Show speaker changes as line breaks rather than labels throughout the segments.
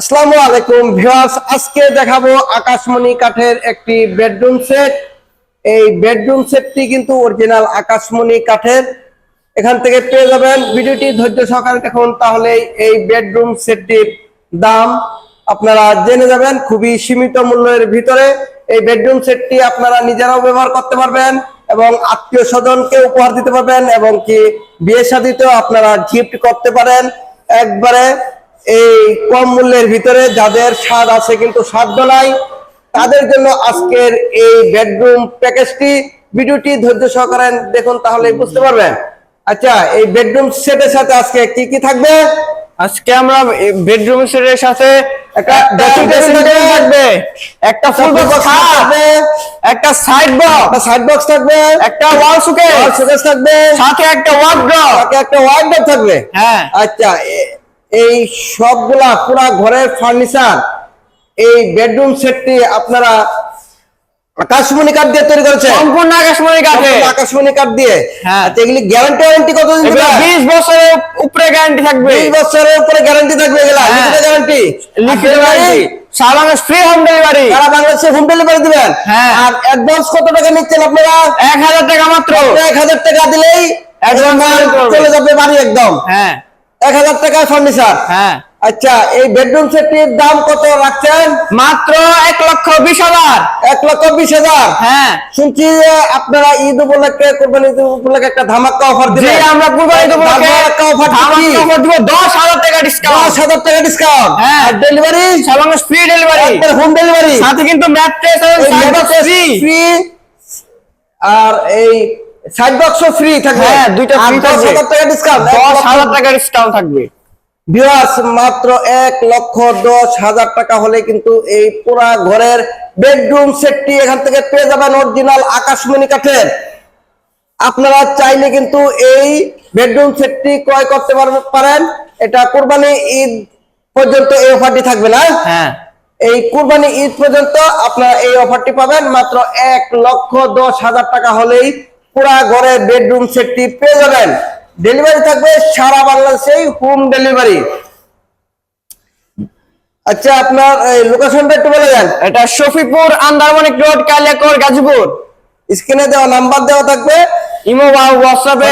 আসসালামু আলাইকুম ভিউয়ার্স, আজকে দেখাবো আকাশমণি কাঠের একটি বেডরুম সেট এই বেডরুম সেটটি কিন্তু অরিজিনাল আকাশমণি কাঠের। এখান থেকে পেয়ে যাবেন। ভিডিওটি ধৈর্য সহকারে দেখুন, তাহলে এই বেডরুম সেটটির দাম আপনারা জেনে যাবেন খুবই সীমিত মূল্যের ভিতরে। এই বেডরুম সেটটি আপনারা নিজেরাও ব্যবহার করতে পারবেন এবং আত্মীয় স্বজনকে উপহার দিতে পারবেন এবং কি বিয়ে শাদিতেও আপনারা গিফট করতে পারেন। একবারে এই কম মূল্যের ভিতরে যাদের স্বাদ আছে কিন্তু সাধ্য নাই তাদের জন্য আজকের এই বেডরুম প্যাকেজটি ভিডিওটি ধৈর্য সহকারে দেখুন তাহলে বুঝতে পারবেন। আচ্ছা এই বেডরুম সেটের সাথে আজকে কি কি থাকবে?
আজকে আমরা বেডরুম সেটের সাথে একটা ড্রেসিং টেবিল
থাকবে।
একটা ফুল বক্স
থাকবে,
একটা সাইড বক্স
একটা সাইড বক্স থাকবে।
একটা ওয়াল সুকেস
শোকেস থাকবে।
সাথে একটা ওয়ার্ড্রপ
সাথে একটা ওয়ার্ডরোব থাকবে।
হ্যাঁ।
আচ্ছা এই সবগুলা পুরা ঘরের ফার্নিচার এই বেডরুম সেটটি আপনারা আকাশমণি কাঠ দিয়ে তৈরি করেছে
সম্পূর্ণ আকাশমণি কাঠে।
আকাশমণি কাঠ দিয়ে।
হ্যাঁ।
এগুলি গ্যারান্টি ওয়ারেন্টি কতদিন
এগুলো
দিবে
20 বছরের উপরে গ্যারান্টি থাকবে।
20 বছরের উপরে গ্যারান্টি থাকবে এগুলা? গ্যারান্টি
লিখিত গ্যারান্টি সারা ফ্রি হোম ডেলিভারি
সারা বাংলাদেশে হোম ডেলিভারি দিবেন?
হ্যাঁ।
আর অ্যাডভান্স কত টাকা নিচ্ছেন আপনারা?
1000 টাকা মাত্র।
এক হাজার টাকা দিলেই। চলে যাবে বাড়ি একদম।
হ্যাঁ।
এক হাজার টাকায় ফার্নিচার।
হ্যাঁ।
আচ্ছা এই বেডরুম সেটটির দাম কত রাখছেন?
মাত্র এক লক্ষ বিশ হাজার।
এক লক্ষ বিশ হাজার?
হ্যাঁ।
শুনছি আপনারা ঈদ উপলক্ষে কোরবানি ঈদ উপলক্ষে একটা ধামাকা অফার
জি
দিবেন
আমরা কুরবানি দেবো
ধামাকা অফার কি
অফার দিব দশ হাজার টাকা
দশ
ডিসকাউন্ট
হাজার টাকা ডিসকাউন্ট
হ্যাঁ।
আর delivery
Bangladesh free delivery
home delivery
সাথে কিন্তু ম্যাট্রেস ফ্রি
আর এই সাইড বক্সও ফ্রি থাকবে।
হ্যাঁ, দুইটা
দশ
থাকবে।
হাজার টাকা ডিসকাউন্ট
দশ হাজার টাকা ডিসকাউন্ট থাকবে।
ভিউয়ার্স মাত্র এক লক্ষ দশ হাজার টাকা হলে কিন্তু এই পুরা ঘরের বেডরুম সেটটি এখান থেকে পেয়ে যাবেন অরিজিনাল আকাশমণি কাঠের। আপনারা চাইলে কিন্তু এই বেডরুম সেটটি ক্রয় করতে পারেন। এটা কোরবানি ঈদ পর্যন্ত এই অফারটি থাকবে না।
হ্যাঁ।
এই কুরবানি ঈদ পর্যন্ত আপনারা এই অফারটি পাবেন। মাত্র এক লক্ষ দশ হাজার টাকা হলেই পুরা ঘরে বেডরুম সেটটি পেয়ে যাবেন। ডেলিভারি থাকবে সারা বাংলাদেশেই হোম ডেলিভারি আচ্ছা আপনার লোকেশনটা একটু বলে দেন।
এটা শফিপুর আন্দারমানিক রোড কালিয়াকর গাজীপুর।
স্ক্রিনে দেওয়া নাম্বার দেওয়া থাকবে।
ইমো বা হোয়াটসঅ্যাপে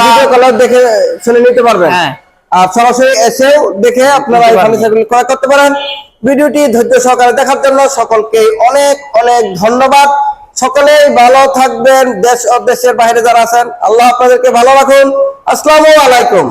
ভিডিও কলার দেখে শুনে নিতে পারবেন।
হ্যাঁ।
আর সরাসরি এসেও দেখে আপনারা এই ফার্নিচারগুলি ক্রয় করতে পারেন। ভিডিওটি ধৈর্য সহকারে দেখার জন্য সকলকে অনেক অনেক ধন্যবাদ। সকলেই ভালো থাকবেন, দেশ ও দেশের বাইরে যারা আছেন, আল্লাহ আপনাদেরকে ভালো রাখুন। আসসালামু আলাইকুম।